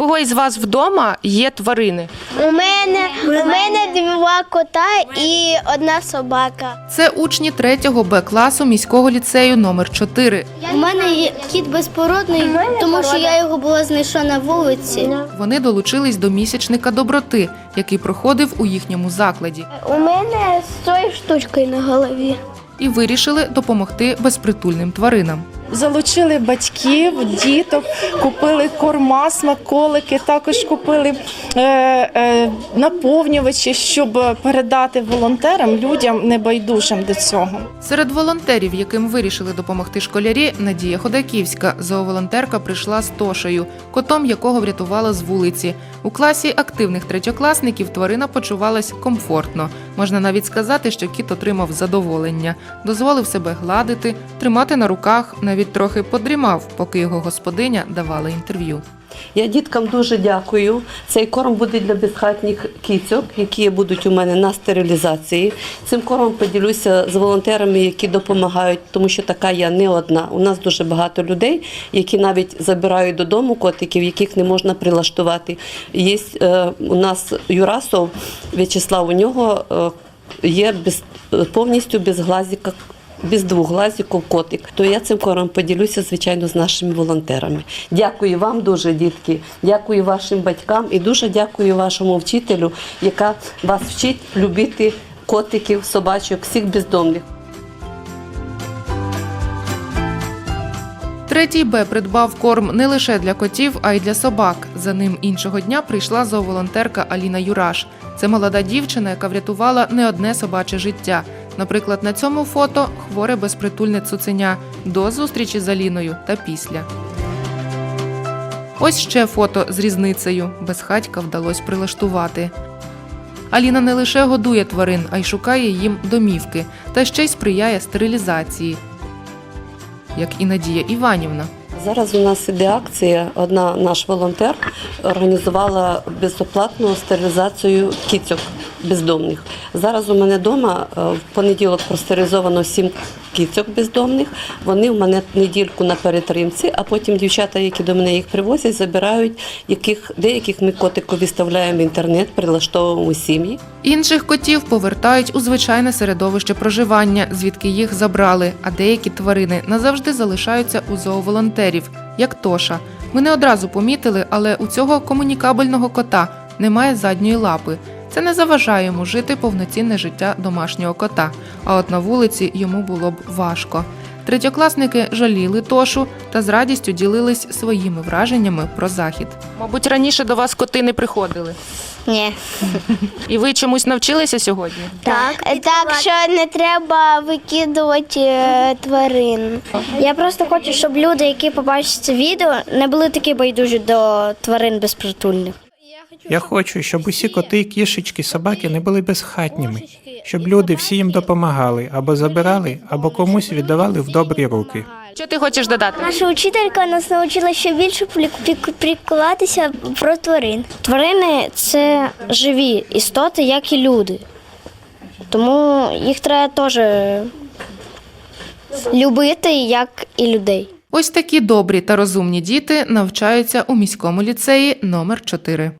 кого із вас вдома є тварини? У мене, у мене два кота і одна собака. Це учні 3-го Б класу міського ліцею номер 4 У мене є кіт безпородний, тому що я його була знайшла на вулиці. Вони долучились до місячника доброти, який проходив у їхньому закладі, У мене з цією штучкою на голові. і вирішили допомогти безпритульним тваринам. Залучили батьків, діток, купили корма, смаколики, також купили е, е, наповнювачі, щоб передати волонтерам, людям небайдужим до цього. Серед волонтерів, яким вирішили допомогти школярі, Надія Ходаківська. Зооволонтерка прийшла з Тошею, котом якого врятувала з вулиці. У класі активних третьокласників тварина почувалась комфортно. Можна навіть сказати, що кіт отримав задоволення, дозволив себе гладити, тримати на руках, навіть трохи подрімав, поки його господиня давала інтерв'ю. Я діткам дуже дякую. Цей корм буде для безхатніх кіцьок, які будуть у мене на стерилізації. Цим кормом поділюся з волонтерами, які допомагають, тому що така я не одна. У нас дуже багато людей, які навіть забирають додому котиків, яких не можна прилаштувати. Є е, у нас Юрасов В'ячеслав, у нього е, є без, повністю без глазіка без двох глазиків котик, то я цим кором поділюся, звичайно, з нашими волонтерами. Дякую вам дуже, дітки. Дякую вашим батькам і дуже дякую вашому вчителю, яка вас вчить любити котиків, собачок, всіх бездомних. Третій Б придбав корм не лише для котів, а й для собак. За ним іншого дня прийшла зооволонтерка Аліна Юраш. Це молода дівчина, яка врятувала не одне собаче життя. Наприклад, на цьому фото хворе безпритульне цуценя до зустрічі з Аліною та після. Ось ще фото з різницею. Безхатька вдалося прилаштувати. Аліна не лише годує тварин, а й шукає їм домівки, та ще й сприяє стерилізації, як і Надія Іванівна. Зараз у нас іде акція. Одна наш волонтер організувала безоплатну стерилізацію кіцьок бездомних. Зараз у мене вдома в понеділок простерилізовано сім кіцьок бездомних. Вони в мене недільку на перетримці, а потім дівчата, які до мене їх привозять, забирають, яких деяких ми котику виставляємо в інтернет, прилаштовуємо сім'ї. Інших котів повертають у звичайне середовище проживання, звідки їх забрали, а деякі тварини назавжди залишаються у зооволонтерів, як Тоша. Ми не одразу помітили, але у цього комунікабельного кота немає задньої лапи. Це не заважає йому жити повноцінне життя домашнього кота, а от на вулиці йому було б важко. Третьокласники жаліли Тошу та з радістю ділились своїми враженнями про захід. Мабуть, раніше до вас коти не приходили. Ні. І ви чомусь навчилися сьогодні? Так, так що не треба викидувати е, тварин. Я просто хочу, щоб люди, які побачать це відео, не були такі байдужі до тварин безпритульних. Я хочу, щоб усі коти, кішечки, собаки не були безхатніми, щоб люди всі їм допомагали або забирали, або комусь віддавали в добрі руки. Що ти хочеш додати? Наша учителька нас навчила ще більше піклуватися про тварин. Тварини це живі істоти, як і люди. Тому їх треба теж любити, як і людей. Ось такі добрі та розумні діти навчаються у міському ліцеї номер 4